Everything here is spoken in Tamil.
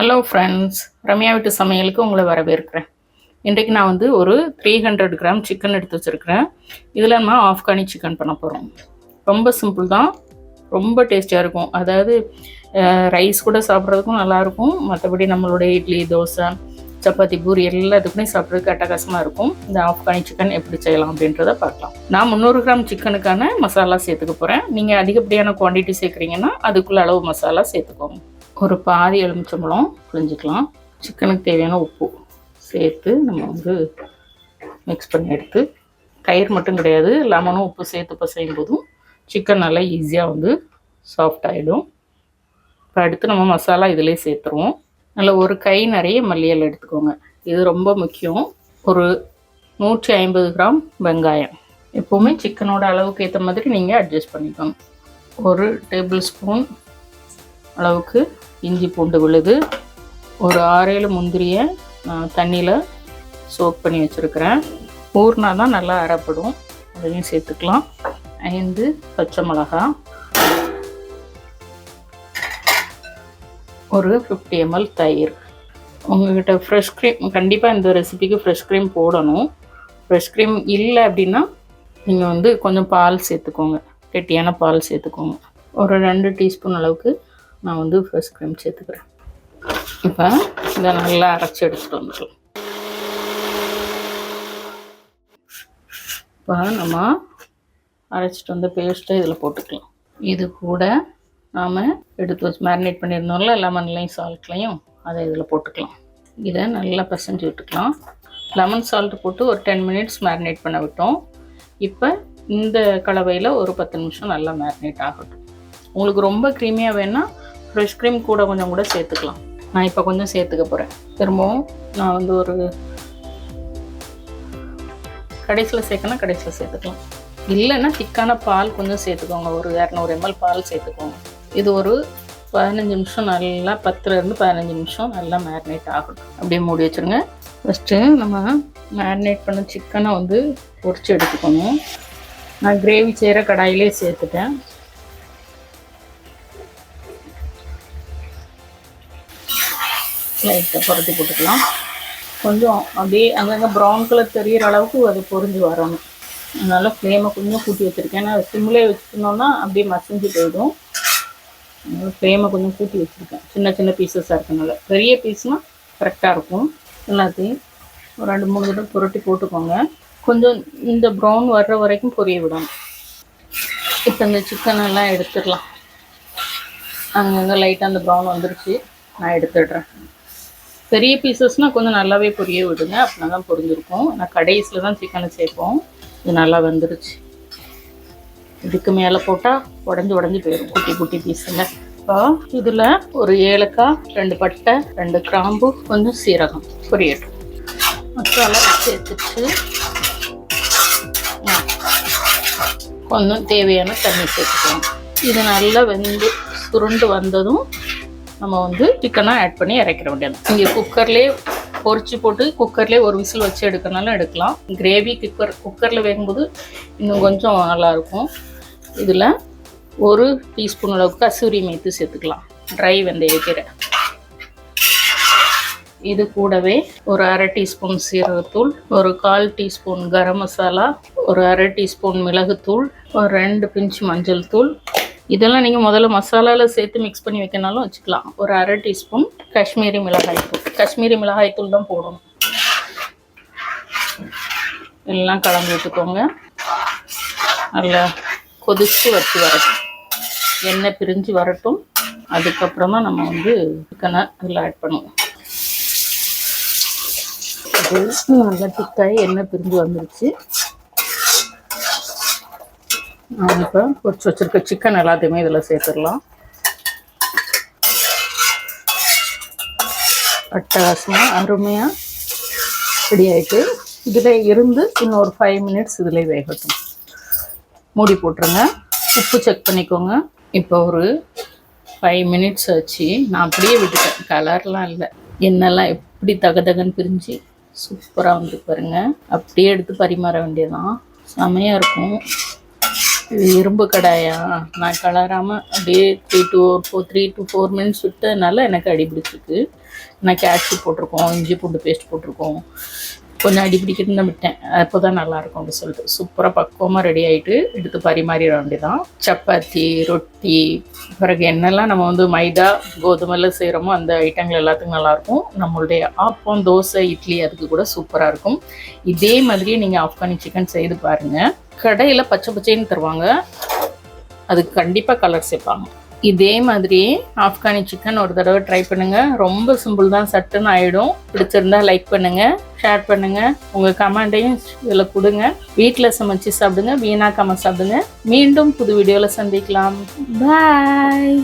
ஹலோ ஃப்ரெண்ட்ஸ் ரம்யா வீட்டு சமையலுக்கு உங்களை வரவேற்கிறேன். இன்றைக்கு நான் வந்து ஒரு த்ரீ ஹண்ட்ரட் கிராம் சிக்கன் எடுத்து வச்சுருக்கிறேன். இதில் நம்ம ஆஃப்கானி சிக்கன் பண்ண போகிறோம் ரொம்ப சிம்பிள் தான். ரொம்ப டேஸ்டியாக இருக்கும். அதாவது ரைஸ் கூட சாப்பிட்றதுக்கும் நல்லாயிருக்கும் மற்றபடி நம்மளுடைய இட்லி தோசை சப்பாத்தி பூரி எல்லாத்துக்குமே சாப்பிட்றதுக்கு அட்டகாசமாக இருக்கும். இந்த ஆப்கானி சிக்கன் எப்படி செய்யலாம் அப்படின்றத பார்க்கலாம். நான் முந்நூறு கிராம் சிக்கனுக்கான மசாலா சேர்த்துக்க போகிறேன் நீங்கள் அதிகப்படியான குவான்டிட்டி சேர்க்குறீங்கன்னா அதுக்குள்ள அளவு மசாலா சேர்த்துக்கோங்க. ஒரு பாதி எலுமிச்சம்பழம் புளிஞ்சிக்கலாம் சிக்கனுக்கு தேவையான உப்பு சேர்த்து நம்ம வந்து மிக்ஸ் பண்ணி எடுத்து தயிர் மட்டும் கிடையாது லெமனும் உப்பு சேர்த்து இப்போ செய்யும்போதும் சிக்கன் நல்லா ஈஸியாக வந்து சாஃப்ட் ஆகிடும் இப்போ அடுத்து நம்ம மசாலா இதிலே சேர்த்துருவோம். நல்ல ஒரு கை நிறைய மல்லியல் எடுத்துக்கோங்க. இது ரொம்ப முக்கியம். ஒரு நூற்றி ஐம்பது கிராம் வெங்காயம். எப்போவுமே சிக்கனோட அளவுக்கு ஏற்ற மாதிரி நீங்கள் அட்ஜஸ்ட் பண்ணிக்கணும். ஒரு டேபிள் ஸ்பூன் அளவுக்கு இஞ்சி பூண்டு விழுது. ஒரு ஆறேழு முந்திரியை நான் தண்ணியில் சோக் பண்ணி வச்சுருக்கிறேன். ஊர்னா தான் நல்லா அரைப்படும். அதையும் சேர்த்துக்கலாம். ஐந்து பச்சை மிளகா. ஒரு ஃபிஃப்டி எம்எல் தயிர். உங்கள்கிட்ட ஃப்ரெஷ் க்ரீம் கண்டிப்பாக இந்த ரெசிபிக்கு ஃப்ரெஷ் க்ரீம் போடணும். ஃப்ரெஷ் க்ரீம் இல்லை அப்படின்னா நீங்கள் வந்து கொஞ்சம் பால் சேர்த்துக்கோங்க. கெட்டியான பால் சேர்த்துக்கோங்க. ஒரு ரெண்டு டீஸ்பூன் அளவுக்கு நான் வந்து ஃப்ரெஷ் க்ரீம் சேர்த்துக்கிறேன். இப்போ இதை நல்லா அரைச்சி எடுத்துகிட்டு வந்துடலாம். இப்போ நம்ம அரைச்சிட்டு வந்த பேஸ்ட்டை இதில் போட்டுக்கலாம். இது கூட நாம் எடுத்து வச்சு மேரினேட் பண்ணியிருந்தோம்ல லெமன்லையும் சால்ட்லையும் அதை இதில் போட்டுக்கலாம். இதை நல்லா பிசைஞ்சு விட்டுக்கலாம். லெமன் சால்ட் போட்டு ஒரு டென் மினிட்ஸ் மேரினேட் பண்ண விட்டோம். இப்போ இந்த கலவையில் ஒரு பத்து நிமிஷம் நல்லா மேரினேட் ஆகட்டும். உங்களுக்கு ரொம்ப க்ரீமியாக வேணால் ஃப்ரெஷ் க்ரீம் கூட கொஞ்சம் கூட சேர்த்துக்கலாம். நான் இப்போ கொஞ்சம் சேர்த்துக்க போகிறேன் திரும்பவும் நான் வந்து ஒரு கடைசியில் சேர்க்கணும் கடைசியில் சேர்த்துக்கலாம். இல்லைன்னா திக்கான பால் கொஞ்சம் சேர்த்துக்கோங்க. ஒரு இரநூறு எம்எல் பால் சேர்த்துக்கோங்க. இது ஒரு பதினஞ்சு நிமிஷம் நல்லா பத்துலேருந்து பதினஞ்சு நிமிஷம் நல்லா மேரினேட் ஆகட்டும். அப்படியே மூடி வச்சுருங்க. ஃபஸ்ட்டு நம்ம மேரினேட் பண்ண சிக்கனை வந்து பொறிச்சு எடுத்துக்கணும். நான் கிரேவி செய்கிற கடாயிலே சேர்த்துட்டேன். லைட்டாக புரட்டி போட்டுக்கலாம். கொஞ்சம் அப்படியே அங்கங்கே ப்ரௌன் கலர் தெரியிற அளவுக்கு அது பொரிஞ்சு வரணும். அதனால் ஃப்ளேமை கொஞ்சம் கூட்டி வச்சுருக்கேன். ஏன்னா சிம்லே வச்சுருந்தோம்னா அப்படியே மசிஞ்சு போயிடும். அதனால் ஃப்ளேமை கொஞ்சம் கூட்டி வச்சுருக்கேன். சின்ன சின்ன பீசஸாக இருக்கனால. பெரிய பீஸ்னால் கரெக்டாக இருக்கும். எல்லாத்தையும் ஒரு ரெண்டு மூணு தடவை புரட்டி போட்டுக்கோங்க. கொஞ்சம் இந்த ப்ரௌன் வர்ற வரைக்கும் பொரிய விடணும். இப்போ இந்த சிக்கன் எல்லாம் எடுத்துடலாம். அங்கங்கே லைட்டாக அந்த ப்ரௌன் வந்துருச்சு. நான் எடுத்துடுறேன். பெரிய பீசஸ்னால் கொஞ்சம் நல்லாவே பொரிய விடுங்க. அப்படின்னா தான் பொரிஞ்சிருக்கும். நான் கடைசியில் தான் சிக்கனை சேர்ப்போம். இது நல்லா வந்துருச்சு. இதுக்கு மேலே போட்டால் உடஞ்சி உடஞ்சி போயிடும் குட்டி குட்டி பீஸில் இப்போ இதில் ஒரு ஏலக்காய் ரெண்டு பட்டை ரெண்டு கிராம்பு கொஞ்சம் சீரகம் பொரியட்டும். மசாலா சேர்த்துட்டு கொஞ்சம் தேவையான தண்ணி சேர்த்துக்கலாம். இது நல்லா வெந்து சுருண்டு வந்ததும் நம்ம வந்து சிக்கனாக ஆட் பண்ணி இறக்கிற வேண்டியது. இங்கே குக்கர்லேயே பொறிச்சு போட்டு குக்கர்லேயே ஒரு விசில் வச்சு எடுக்கனாலும் எடுக்கலாம். கிரேவி குக்கர் குக்கரில் வேகும்போது இன்னும் கொஞ்சம் நல்லாயிருக்கும். இதில் ஒரு டீஸ்பூன் அளவுக்கு கசூரி மேத்து சேர்த்துக்கலாம். ட்ரை வெந்தயக்கீரை இது கூடவே ஒரு அரை டீஸ்பூன் சீரகத்தூள் ஒரு கால் டீஸ்பூன் கரம் மசாலா ஒரு அரை டீஸ்பூன் மிளகுத்தூள் ஒரு ரெண்டு பிஞ்சு மஞ்சள் தூள் இதெல்லாம் நீங்கள் முதல்ல மசாலாவில் சேர்த்து மிக்ஸ் பண்ணி வைக்கனாலும் வச்சுக்கலாம். ஒரு அரை டீஸ்பூன் காஷ்மீரி மிளகாய் தூள். காஷ்மீரி மிளகாய் தூள் தான் போடணும். எல்லாம் கலந்து விட்டுக்கோங்க. நல்லா கொதிச்சு வச்சு வரட்டும். எண்ணெய் பிரிஞ்சு வரட்டும். அதுக்கப்புறமா நம்ம வந்து சிக்கனை அதில் ஆட் பண்ணுவோம். நல்லா திக்காய் எண்ணெய் பிரிஞ்சு வந்துருச்சு. நான் இப்போ பொரிச்சு வச்சிருக்க சிக்கன் எல்லாத்தையுமே இதில் சேர்த்துடலாம். அட்டகாசமாக அருமையாக ரெடி ஆயிட்டு இதில் இருந்து இன்னும் ஒரு ஃபைவ் மினிட்ஸ் இதில் வேகட்டும். மூடி போட்டுருங்க. உப்பு செக் பண்ணிக்கோங்க. இப்போ ஒரு ஃபைவ் மினிட்ஸ் ஆச்சு. நான் அப்படியே விட்டுட்டேன். கலர்லாம் இல்லை. என்னெல்லாம் எப்படி தகதகன்னு பிரிஞ்சு சூப்பராக வந்து பாருங்க. அப்படியே எடுத்து பரிமாற வேண்டியதான் செமையாக இருக்கும். இது இரும்பு கடாயா? நான் கலராமல் அப்படியே three two four three two four minutes விட்டதுனால எனக்கு அடி பிடிச்சிருக்கு. நான் கேஷ்யூ போட்டிருக்கோம் இஞ்சி பூண்டு பேஸ்ட் போட்டிருக்கோம். கொஞ்சம் அடி பிடிக்கிட்டு விட்டேன். அப்போ தான் நல்லாயிருக்கும் அப்படின்னு சொல்லிட்டு. சூப்பராக பக்குவமாக ரெடி ஆகிட்டு எடுத்து பரிமாறிட வேண்டியதான் சப்பாத்தி ரொட்டி பிறகு என்னெல்லாம் நம்ம வந்து மைதா கோதுமையில் செய்கிறோமோ அந்த ஐட்டங்கள் எல்லாத்துக்கும் நல்லாயிருக்கும். நம்மளுடைய ஆப்பம் தோசை இட்லி அதுக்கு கூட சூப்பராக இருக்கும். இதே மாதிரியே நீங்கள் ஆப்கானி சிக்கன் செய்து பாருங்கள் கடையில் பச்சை பச்சைன்னு தருவாங்க. அதுக்கு கண்டிப்பாக கலர் சேர்ப்பாங்க. இதே மாதிரி ஆப்கானி சிக்கன் ஒரு தடவை ட்ரை பண்ணுங்கள் ரொம்ப சிம்பிள் தான் சட்டுன்னு ஆகிடும் பிடிச்சிருந்தா லைக் பண்ணுங்கள் ஷேர் பண்ணுங்கள் உங்கள் கமெண்ட்டையும் இதில் கொடுங்க. வீட்டில் சமைச்சு சாப்பிடுங்க வீணாக்காமல் சாப்பிடுங்க. மீண்டும் புது வீடியோவில் சந்திக்கலாம். பாய்